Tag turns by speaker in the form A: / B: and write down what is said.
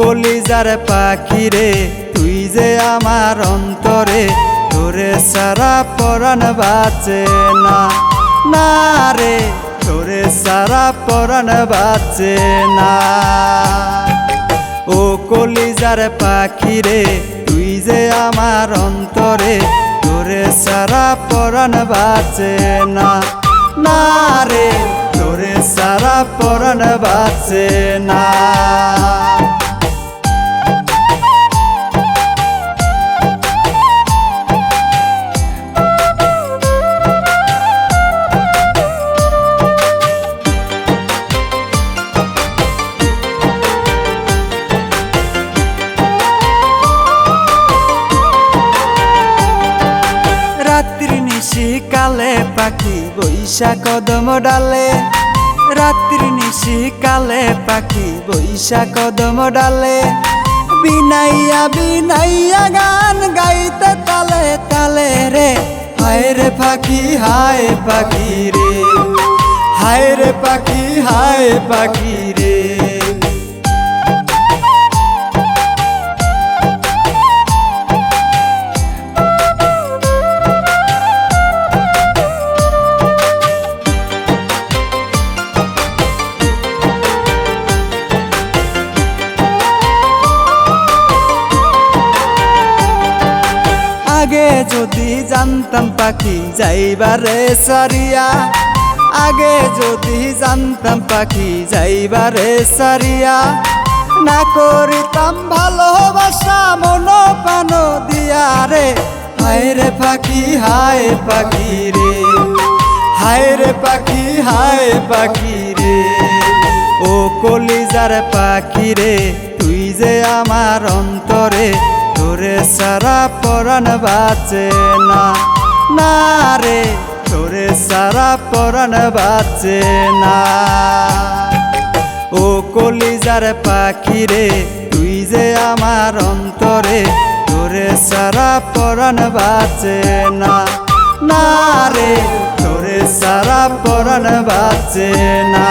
A: কলিজার পাখি রে তুই যে আমার অন্তরে, তোরে সারা পরাণ বাঁচে না। না রে, তোরে সারা পরাণ বাঁচে না। ও কলিজার পাখি রে তুই যে আমার অন্তরে, তোরে সারা পরাণ বাঁচে না। না রে, তোরে সারা পরাণ বাঁচে না। কালে পাখি বৈশা কদম ডালে। রাত্রি নিশি কালে পাখি বৈশা কদম ডালে। বিনাইয়া বিনাইয়া গান গাইতে তালে তালে রে। হায় রে পাখি, হায় পাখি রে। হায় রে পাখি, হায় পাখি যদি জানতাম পাখি যাইবারে সারিয়া, আগে যদি জানতাম পাখি যাইবারে সারিয়া, না করিতাম ভালোবাসা মন পান দিয়া রে। হায় রে পাখি, হায় পাখি রে। হায় রে পাখি, হায় পাখি রে। ও কলিজার পাখি রে, তুই যে আমার অন্তরে তোরে সারা পরাণ বাঁচে না। না রে, তোরে সারা পরাণ বাঁচে না। ও কলিজার পাখি রে, তুই যে আমার অন্তরে তোরে সারা পরাণ বাঁচে না। না রে, তোরে সারা পরাণ বাঁচে না।